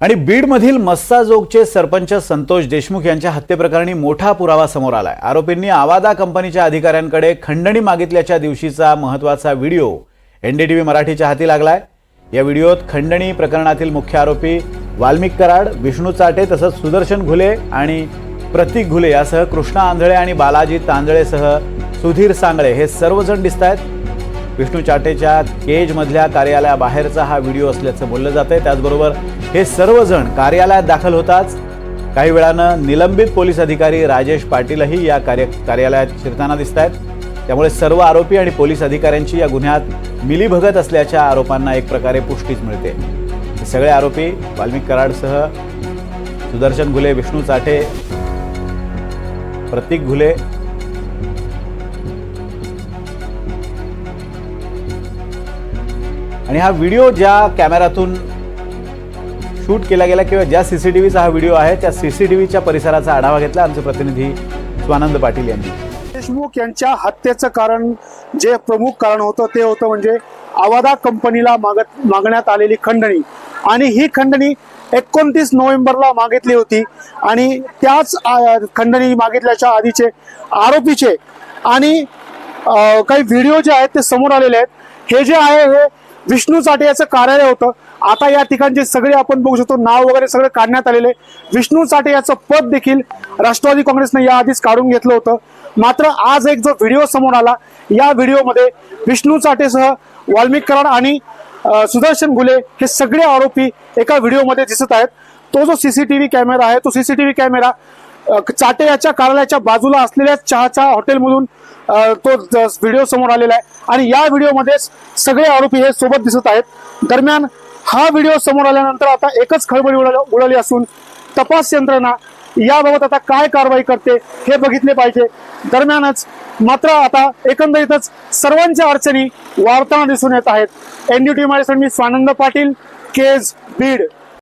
आणि बीडमधील मस्साजोगचे सरपंच संतोष देशमुख यांच्या हत्येप्रकरणी मोठा पुरावा समोर आलाय. आरोपींनी आवादा कंपनीच्या अधिकाऱ्यांकडे खंडणी मागितल्याच्या दिवशीचा महत्त्वाचा व्हिडिओ एनडीटीव्ही मराठीच्या हाती लागलाय. या व्हिडिओत खंडणी प्रकरणातील मुख्य आरोपी वाल्मिक कराड विष्णू चाटे तसंच सुदर्शन घुले आणि प्रतीक घुले यासह कृष्णा आंधळे आणि बालाजी तांदळेसह सुधीर सांगळे हे सर्वजण दिसत आहेत विष्णू चाटेच्या केजमधल्या कार्यालयाबाहेरचा हा व्हिडिओ असल्याचं बोललं जात आहे त्याचबरोबर हे सर्वजण कार्यालयात दाखल होताच. काही वेळानं निलंबित पोलीस अधिकारी राजेश पाटीलही या कार्य कार्यालयात शिरताना दिसत आहेत त्यामुळे सर्व आरोपी आणि पोलीस अधिकाऱ्यांची या गुन्ह्यात मिलीभगत असल्याच्या आरोपांना एक प्रकारे पुष्टीच मिळते. सगळे आरोपी वाल्मिक कराडसह सुदर्शन घुले विष्णू चाटे प्रतीक घुले आणि हा व्हिडिओ ज्या कॅमेऱ्यातून शूट केला गेला किंवा ज्या सी सी टी व्हीचा हा व्हिडिओ आहे त्या सी सी टी व्हीच्या परिसराचा आढावा घेतला आमचे प्रतिनिधी स्वानंद पाटील यांनी. देशमुख यांच्या हत्येचं कारण जे प्रमुख कारण होतं ते होतं म्हणजे आवादा कंपनीला मागत मागण्यात आलेली खंडणी. आणि ही खंडणी एकोणतीस नोव्हेंबरला मागितली होती आणि त्याच खंडणी मागितल्याच्या आधीचे आरोपीचे आणि काही व्हिडिओ जे आहेत ते समोर आलेले आहेत. हे जे आहे हे विष्णू साठे याचं कार्यालय होतं. आता या ठिकाणचे सगळे आपण बघू शकतो नाव वगैरे सगळं काढण्यात आलेले विष्णू साठे याचं पद देखील राष्ट्रवादी काँग्रेसने या आधीच काढून घेतलं होतं. मात्र आज एक जो व्हिडिओ समोर आला या व्हिडिओमध्ये विष्णू साठेसह वाल्मिक कराड आणि सुदर्शन घुले हे सगळे आरोपी एका व्हिडिओमध्ये दिसत आहेत. तो जो सीसीटीव्ही कॅमेरा आहे तो सीसीटीव्ही कॅमेरा चाटे याच्या कार्यालयाच्या बाजूला असलेल्या चहाच्या हॉटेलमधून तो व्हिडिओ समोर आलेला आहे. आणि या व्हिडिओमध्ये सगळे आरोपी हे सोबत दिसत आहेत. दरम्यान हा व्हिडिओ समोर आल्यानंतर आता एकच खळबळी उडाली उडाली असून तपास यंत्रणा याबाबत आता काय कारवाई करते हे बघितले पाहिजे. दरम्यानच मात्र आता एकंदरीतच सर्वांच्या अडचणी वाढताना दिसून येत आहेत. एनडीटी माझ्यासाठी मी स्वानंद पाटील केज बीड.